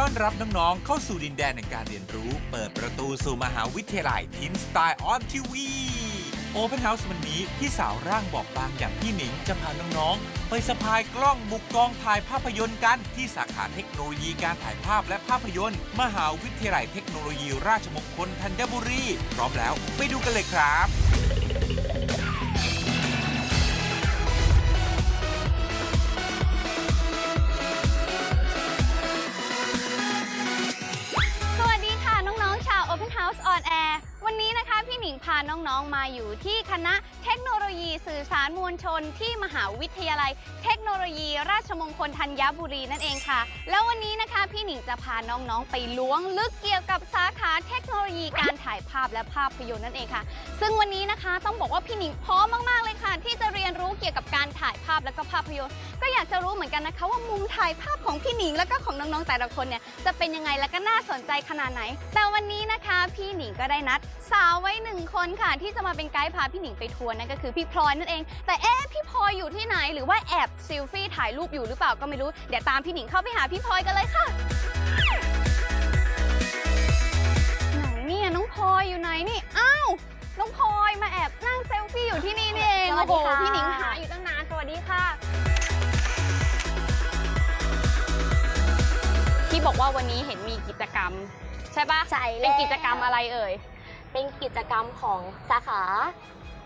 ต้อนรับน้องๆ เข้าสู่ดินแดนแห่งการเรียนรู้ เปิดประตูสู่มหาวิทยาลัยทินสไตล์ออนทีวีโอเพนเฮาส์วันนี้พี่สาวร่างบอบบางอย่างพี่หนิงจะพาน้องๆ ไปสะพายกล้องบุกกองถ่ายภาพยนตร์กันที่สาขาเทคโนโลยีการถ่ายภาพและภาพยนตร์ มหาวิทยาลัยเทคโนโลยีราชมงคลธัญบุรี พร้อมแล้วไปดูกันเลยครับ วันนี้นะคะ นิงพาน้องๆ มาอยู่ที่คณะเทคโนโลยีสื่อสารมวลชน ที่มหาวิทยาลัย เทคโนโลยี ราชมงคลธัญบุรีนั่นเองค่ะ แล้ววันนี้นะคะพี่หนิงจะพาน้องๆ ไปล้วงลึกเกี่ยวกับสาขาเทคโนโลยีการถ่ายภาพและภาพยนตร์นั่นเองค่ะ ซึ่งวันนี้นะคะต้องบอกว่าพี่หนิงพร้อมมากๆเลยค่ะ ที่จะเรียนรู้เกี่ยวกับการถ่ายภาพและก็ภาพยนตร์ ก็อยากจะรู้เหมือนกันนะคะ ว่ามุมถ่ายภาพของพี่หนิงแล้วก็ของน้องๆ แต่ละคนเนี่ยจะเป็นยังไงและก็น่าสนใจขนาดไหน แต่วันนี้นะคะ พี่หนิงก็ได้นัดสาวไว้หนึ่งคนค่ะ ที่จะมาเป็นไกด์พาพี่หนิงไปทัวร์นั่นก็คือพี่พลอยนั่นเอง แต่เอ๊ะพี่พลอยอยู่ที่ไหนหรือว่าแอบเซลฟี่ถ่ายรูปอยู่หรือเปล่าก็ไม่รู้เดี๋ยวตามพี่หนิงเข้าไปหาพี่พลอยกันเลยค่ะไหนเนี่ยน้องพลอยอยู่ไหนนี่อ้าวน้องพลอยมาแอบนั่งเซลฟี่อยู่ที่นี่นี่เองสวัโอ้สโหดีค่ะพี่หนิงหาอยู่ตั้งนานสวัสดีค่ะที่บอกว่าวันนี้เห็นมีกิจกรรม ใช่ปะใช่เป็นแล้วกิจกรรมอะไรเอ่ย เป็นกิจกรรมของสาขา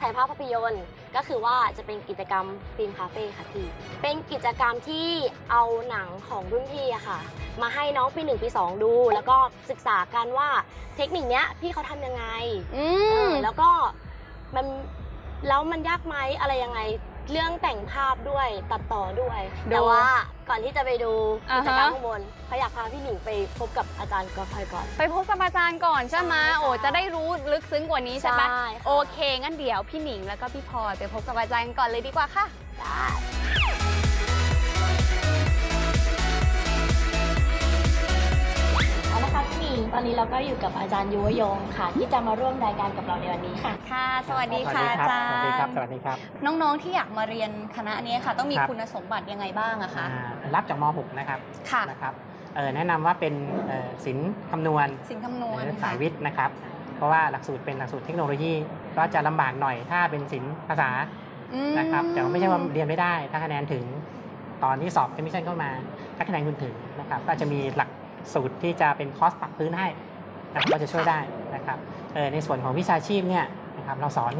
ถ่ายภาพภาพยนตร์ ก็คือว่าจะเป็นกิจกรรมฟิล์มคาเฟ่ค่ะพี่ เป็นกิจกรรมที่เอาหนังของรุ่นพี่อะค่ะ มาให้น้องปีหนึ่งปีสองดู แล้วก็ศึกษากันว่าเทคนิคเนี้ยพี่เขาทำยังไงอืเอม อแล้วก็มันแล้วมันยากไหมอะไรยังไง เรื่องแต่งภาพด้วยตัดต่อด้วยแต่ว่าก่อนที่จะไปดูกิจกรรมข้างบนเขาอยากพาพี่หนิงไปพบกับอาจารย์กอล์ฟพลอยก่อน ไปพบกับอาจารย์ก่อนใช่ไหมใช่ค่ะโอ้จะได้รู้ลึกซึ้งกว่านี้ใช่ปะใช่ค่ะ โอเคงั้นเดี๋ยวพี่หนิงแล้วก็พี่พลอยไปพบกับอาจารย์ก่อนเลยดีกว่าค่ะ ได้ ตอนนี้เราก็อยู่กับอาจารย์ยุวยงค่ะ ที่จะมาร่วมรายการกับเราในวันนี้ค่ะ ค่ะ สวัสดีค่ะอาจารสวัสดีครับย์สวัสดีครับ น้องๆที่อยากมาเรียนคณะนี้ค่ะ ต้องมีครับคุณสมบัติยังไงบ้างอะคะอ่ารับจากม .6 นะครับ ค่ะ นะครับเอ่อแนะนำว่าเป็นเอ่อศิลป์คำนวณสิ่งคำนวณหรือค่ะสายวิทย์นะครับ เพราะว่าหลักสูตรเป็นหลักสูตรเทคโนโลยี ก็จะลำบากหน่อยถ้าเป็นศิลป์ภาษาอืมนะครับ แต่ว่าไม่ใช่ว่าเรียนไม่ได้ ถ้าคะแนนถึง ตอนที่สอบเอมิชันเข้ามา ถ้าคะแนนคุณถึงนะครับ ก็จะมีหลัก สูตรที่จะเป็นคอร์สปรับพื้นให้นะครับก็จะช่วยได้นะครับเอ่อในส่วนของวิชาชีพเนี่ยนะครับเราสอน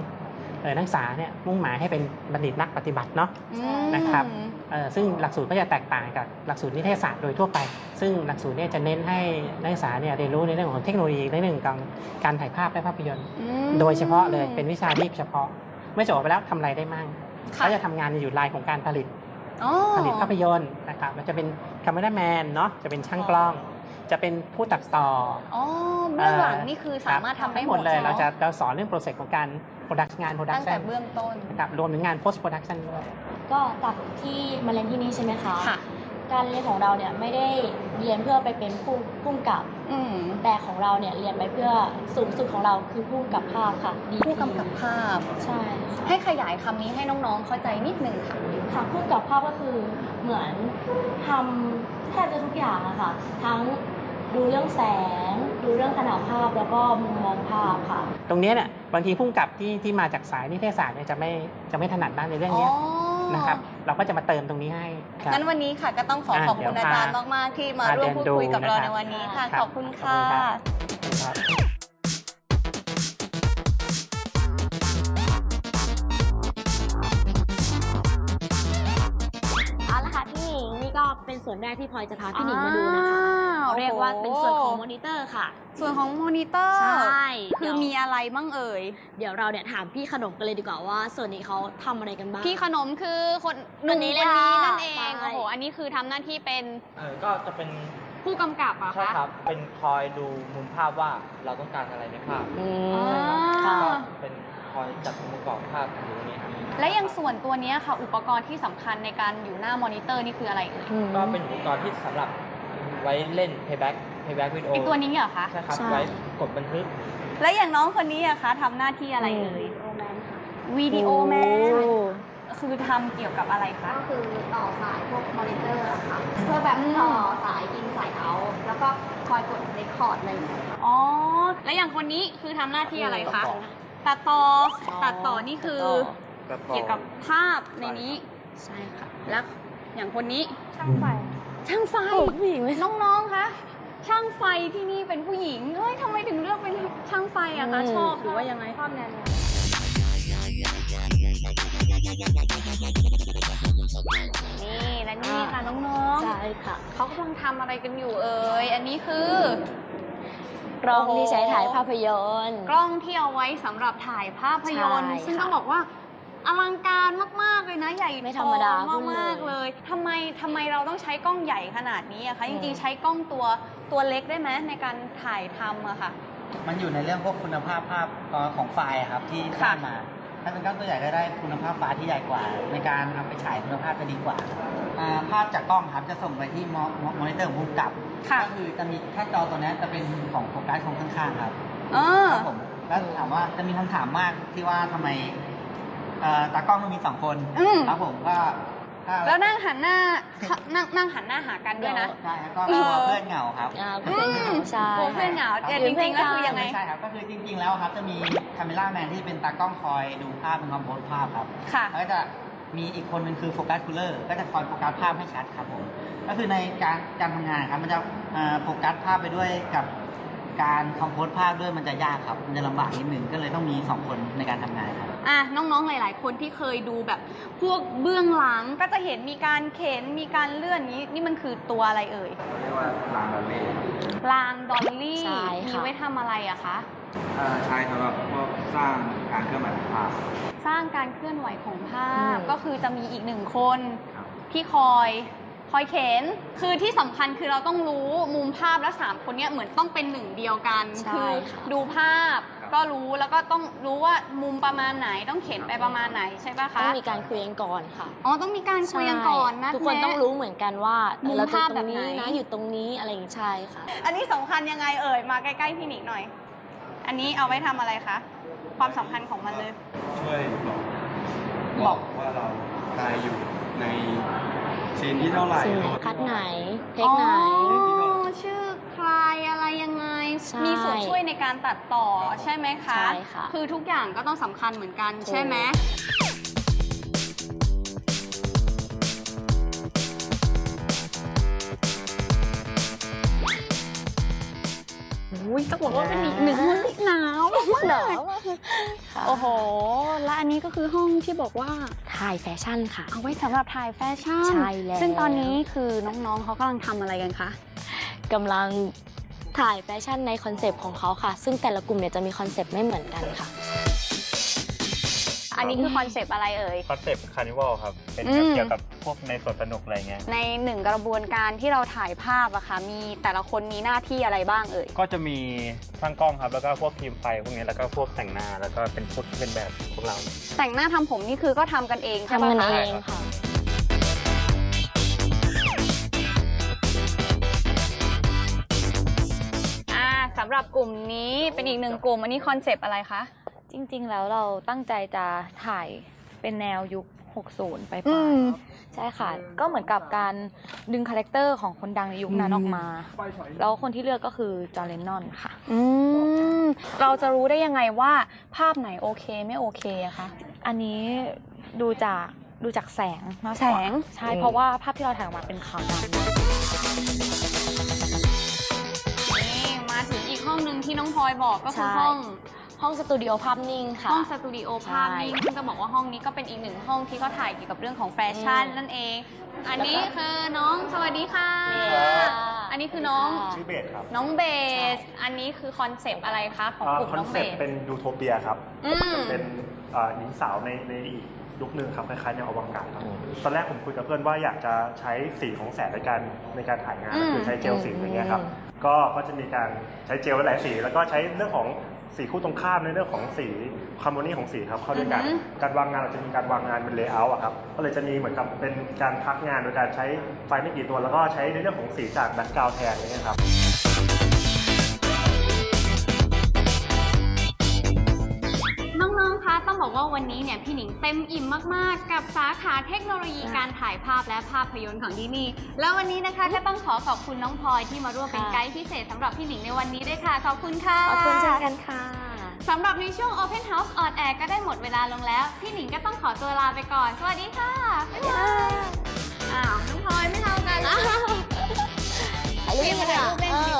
เอ่อนักศึกษาเนี่ยมุ่งหมายให้เป็นบัณฑิตนักปฏิบัติเนาะอืมนะครับเอ่อซึ่งหลักสูตรก็จะแตกต่างกับหลักสูตรนิเทศศาสตร์โดยทั่วไป ซึ่งหลักสูตรเนี่ยจะเน้นให้นักศึกษาเนี่ยเรียนรู้ในเรื่องของเทคโนโลยีในเรื่องของการถ่ายภาพและภาพยนตร์อืมโดยเฉพาะเลยเป็นวิชาชีพเฉพาะเมื่อจบออกไปแล้วทำอะไรได้มั่งค่ะเขาจะทำงานอยู่ลายของการผลิตอ๋อผลิตภาพยนตร์นะครับมันจะเป็นคาเมราแมนเนาะจะเป็นช่างกล้อง จะเป็นผู้ตัดต่ออ๋อเบื้องหลังนี่คือสามารถทำได้หมดเลยนเราจะเราสอนเรื่องโปรเซสของการโปรดักงานโปรดักตั้งชัแต่นเบื้องต้นนะครับรวมถึงงาน post production ด้วยก็จากที่มาเรียนที่นี่ใช่ไหมคะค่ะการเรียนของเราเนี่ยไม่ได้เรียนเพื่อไปเป็นผู้ผู้กำกับอืมแต่ของเราเนี่ยเรียนไปเพื่อสูงสุดของเราคือผู้กำกับภาพค่ะ DP ผู้กำกับภาพใช่ค่ะให้ขยายคำนี้ให้น้องๆเข้าใจนิดนึงค่ะค่ะผู้กำกับภาพก็คือเหมือนทำแทบจะทุกอย่างอะค่ะ ทั้ง ดูเรื่องแสง ดูเรื่องขนาดภาพแล้วก็มุมมองภาพค่ะ ตรงเนี้ยเนี่ยบางทีพุ่งกับที่ที่มาจากสายนิเทศศาสตร์เนี่ยจะไม่จะไม่ถนัดด้านในเรื่องเนี้ยนะครับเราก็จะมาเติมตรงนี้ให้ครับ งั้นวันนี้ค่ะก็ต้องขออะขอบคุณเดี๋อายวพาจารย์มาก ๆ ที่มาพาร่วมเดินพูดคุยกับเราดูในนะครับวันนี้ค่ะครับขอบคุณขอบค่ะคุณครับครับเอาละค่ะพี่หนิงนี่ก็เป็นส่วนแรกที่พลอยจะพาพี่หนิงมาดูนะคะอ้าว เรียกว่าเป็นส่วนของโโหมอนิเตอร์ค่ะ ส่วนของมอนิเตอร์ ใช่คือมีอะไรมั่งเอ่ย เดี๋ยวเราเนี่ยถามพี่ขนมกันเลยดีกว่าว่า ส่วนนี้เขาทำอะไรกันบ้าง พี่ขนมคือคนหคนุ่มนนี้คนเลยนี้ค่ะนั่นเองใช่โอ้โห อันนี้คือทำหน้าที่เป็นเออก็จะเป็นผู้กำกับอะใช่คะครับ เป็นคอยดูมุมภาพว่าเราต้องการอะไรในภาพอือ๋อมค่ะก็เป็นคอยจัดองค์ประกอบภาพอยู่ตรงนี้ครับและอย่างส่วนตัวเนี้ยค่ะ อุปกรณ์ที่สำคัญในการอยู่หน้ามอนิเตอร์นี่คืออะไรเอ่ยก็เป็นอุปกรณ์ที่สำหรับ ไว้เล่น playback playback video ไอตัวนี้เหรอคะ ใช่ครับ ใช่ ไว้กดบันทึก และอย่างน้องคนนี้อะคะทำหน้าที่อะไรเอ่ยวิดีโอแมนโคือทำเกี่ยวกับอะไรคะ ก็คือต่อสายพวกมอนิเตอร์อะค่ะ เพื่อแบบต่อสายอินสายเอา แล้วก็คอยกดเรคคอร์ดอะไรอย่างเงี้ยค่ะอ๋อ แล้วอย่างคนนี้คือทำหน้าที่อะไรคะ ตัดต่อ ตัดต่อนี่คือเกี่ยวกับภาพในนี้ ใช่ค่ะ แล้วอย่างคนนี้ ช่างไฟ ช่างไฟผู้หญิงไหมน้องๆ คะ ช่างไฟที่นี่เป็นผู้หญิง เฮ้ยทำไมถึงเลือกเป็นช่างไฟอะคะ ชอบหรือว่ายังไง ชอบแนวนี่และนี่ค่ะน้องใช่ค่ะๆเขากำลังทำอะไรกันอยู่เอ่ย อันนี้คือกล้องโอ้โหที่ใช้ถ่ายภาพยนตร์ กล้องที่เอาไว้สำหรับถ่ายภาพยนตร์ใช่ค่ะซึ่งต้องบอกว่า อลังการมากๆเลยนะใหญ่ไม่ธรรมดาโตพูดเลยมากๆเลยทำไมทำไมเราต้องใช้กล้องใหญ่ขนาดนี้อะคะจริง ๆ ใช้กล้องตัวตัวเล็กได้ไหมในการถ่ายทำอะค่ะ มันอยู่ในเรื่องพวกคุณภาพภาพเอ่อของไฟล์อะครับที่สร้างมา ถ้าเป็นกล้องตัวใหญ่ก็ได้คุณภาพไฟล์ที่ใหญ่กว่า ในการเอาไปฉายคุณภาพจะดีกว่าอ่า ภาพจากกล้องครับจะส่งไปที่มอมอนิเตอร์ของผู้กำกับค่ะ ก็คือจะมีแค่จอตัวนี้จะเป็นของโฟกัสของข้างๆครับเออ ครับผมแล้วถามว่าจะมีคำถามมากที่ว่าทำไม เอ่อตากล้องต้องมีสองคนอืม ครับผมก็ถ้าแล้วนั่งหันหน้านั่งนั่งหันหน้าหากันด้วยนะ ใช่ครับก็เออกลัวเพื่อนเหงาครับ อ่าเพื่อนเหงาใช่ กลัวเพื่อนเหงาแต่คจบริงๆแล้วคือยังไง ไม่ใช่ครับ ก็คือจริง ๆ แล้วครับจะมีคาเมล่าแมนที่เป็นตากล้องคอยดูภาพเป็นคอมโพสภาพครับ ค่ะ แล้วก็จะมีอีกคนหนึ่งคือโฟกัสคูลเลอร์ก็จะคอยโฟกัสภาพให้ชัดครับผม ก็คือในการการทำงานครับมันจะเอ่อโฟกัสภาพไปด้วยกับ การคอมโพสภาพด้วยมันจะยากครับ มันจะลำบากนิดหนึ่งก็เลยต้องมีสองคนในการทำงานครับ อะน้องๆ หลาย ๆ คนที่เคยดูแบบพวกเบื้องหลังก็จะเห็นมีการเข็นมีการเลื่อนนี้นี่มันคือตัวอะไรเอ่ยเรียกว่ารางระเล่รางดอลลี่ใช่ค่ะ มีไว้ทำอะไรอะคะอ่าใช้สำหรับพวกสร้างการเคลื่อนไหวของภาพ สร้างการเคลื่อนไหวของภาพอืม ก็คือจะมีอีกหนึ่งคนครับ ที่คอย คอยเข็น คือที่สำคัญคือเราต้องรู้มุมภาพและสามคนเนี้ยเหมือนต้องเป็นหนึ่งเดียวกันใช่คืค่ะดูภาพก็รู้แล้วก็ต้องรู้ว่ามุมประมาณไหนต้องเข็นไปประมาณไหนใช่ปะคะต้องมีการคุยกันก่อนค่ะอ๋อต้องมีการคุยกันก่อนนะใช่ทุกคนต้องรู้เหมือนกันว่ามุมเราจะภาพตแบรบงไหนนี้นะอยู่ตรงนี้อะไรอย่างนี้ใช่ค่ะ อันนี้สำคัญยังไงเอ่ยมาใกล้ๆพี่หนิงหน่อย อันนี้เอาไว้ทำอะไรคะความสำคัญของมันเลยช่วยบอกบอกว่าเราถ่ายอยู่ใน ซีนที่เท่าไหร่ซีนไหนคัดไหน เทคไหน อ๋อชื่อใครอะไรยังไง ใช่มีส่วนช่วยในการตัดต่อใช่ไหมคะ ใช่ค่ะ คือทุกอย่างก็ต้องสำคัญเหมือนกันถูกใช่ไหม ยต้องบอกว่าเป็นอีกหนึ่งห้องที่หนาวมากหนาวค่ะโอ้โห และอันนี้ก็คือห้องที่บอกว่าถ่ายแฟชั่นค่ะ เอาไว้สำหรับถ่ายแฟชั่นใช่แล้วซึ่งตอนนี้คือน้องๆเขากำลังทำอะไรกันคะกำลังถ่ายแฟชั่นในคอนเซปต์ของเขาค่ะ ซึ่งแต่ละกลุ่มเนี่ยจะมีคอนเซปต์ไม่เหมือนกันค่ะ อันนี้คือคอนเซปต์อะไรเอ่ย คอนเซปต์คาร์นิวัลครับ เป็นอืม เกี่ยวกับพวกในสวนสนุกอะไรเงี้ย ในหนึ่งกระบวนการที่เราถ่ายภาพอะค่ะ มีแต่ละคนมีหน้าที่อะไรบ้างเอ่ย ก็จะมีช่างกล้องครับ แล้วก็พวกทีมไฟพวกนี้แล้วก็พวกแต่งหน้า แล้วก็เป็นพวกที่เป็นแบบพวกเรา แต่งหน้าทำผมนี่คือก็ทำกันเองใช่ทำปะกันคะเองค่ะ อ่าสำหรับกลุ่มนี้เป็นอีกหนึ่งกลุ่มอันนี้คอนเซปต์อะไรคะ จริง ๆ แล้วเราตั้งใจจะถ่ายเป็นแนวยุค 60 ไปอืปลายมใช่ค่ะ ก็เหมือนกับการดึงคาแรคเตอร์ของคนดังในยุคนั้นออกมา แล้วคนที่เลือกก็คือจอร์เลนนอนค่ะ อืม เราจะรู้ได้ยังไงว่าภาพไหนโอเคไม่โอเคอะคะ อันนี้ดูจากดูจากแสงมากกว่าแสง ใช่ เพราะว่าภาพที่เราถ่ายออกมาเป็นขาวดำ นี่มาถึงอีกห้องหนึ่งที่น้องพลอยบอกก็คือใช่ ห้อง ห้องสตูดิโอภาพนิ่งค่ะ ห้องสตูดิโอภาพนิ่งใช่ซึ่งจะบอกว่าห้องนี้ก็เป็นอีกหนึ่งห้องที่เขาถ่ายเกี่ยวกับเรื่องของแฟชั่นอืมนั่นเอง อันนี้คือน้องสวัสดีค่ะ อันนี้คือน้องชื่อเบสครับ น้องเบส อันนี้คือคอนเซปต์อะไรคะของกลุ่มคอนน้องเซเบปสต์เป็นยูโทเปียครับอืมจะเป็นอ่าหญิงสาวในในอีก ยุคหนึ่งครับคล้ายๆแนวอวกาศครับตอนแรกผมคุยกับเพื่อนว่าอยากจะใช้สีของแสงในการในการถ่ายงานอืมคือใช้เจลสีอย่างเงี้ยครับอืมก็ก็จะมีการใช้เจลหลายๆสี แล้วก็ใช้เรื่องของสีคู่ตรงข้ามในเรื่องของสีคาร์โมนีของสีครับเข้าด้วยกันอือฮึการวางงานเราจะมีการวางงานเป็นเลเยอร์อะครับ ก็เลยจะมีเหมือนกับเป็นการพักงานโดยการใช้ไฟไม่กี่ตัว แล้วก็ใช้ในเรื่องของสีจากแบ็คกราวด์แทนอะไรเงี้ยครับ บอกว่าวันนี้เนี่ยพี่หนิงเต็มอิ่มมากๆ กับสาขาเทคโนโลยีการถ่ายภาพและภาพยนตร์ของที่นี่ แล้ววันนี้นะคะก็ต้องขอขอบคุณน้องพลอยที่มาร่วมเป็นค่ะไกด์พิเศษสำหรับพี่หนิงในวันนี้ด้วยค่ะ ขอบคุณค่ะ ขอบคุณเช่นกันค่ะสำหรับในช่วง Open House on Air ก็ได้หมดเวลาลงแล้ว พี่หนิงก็ต้องขอตัวลาไปก่อน สวัสดีค่ะบ๊ายบายอ้าวน้องพลอยไม่เท่ากันถ่ายรูปเปลี่ยนมาถ่ายรูปเล่นดีกว่า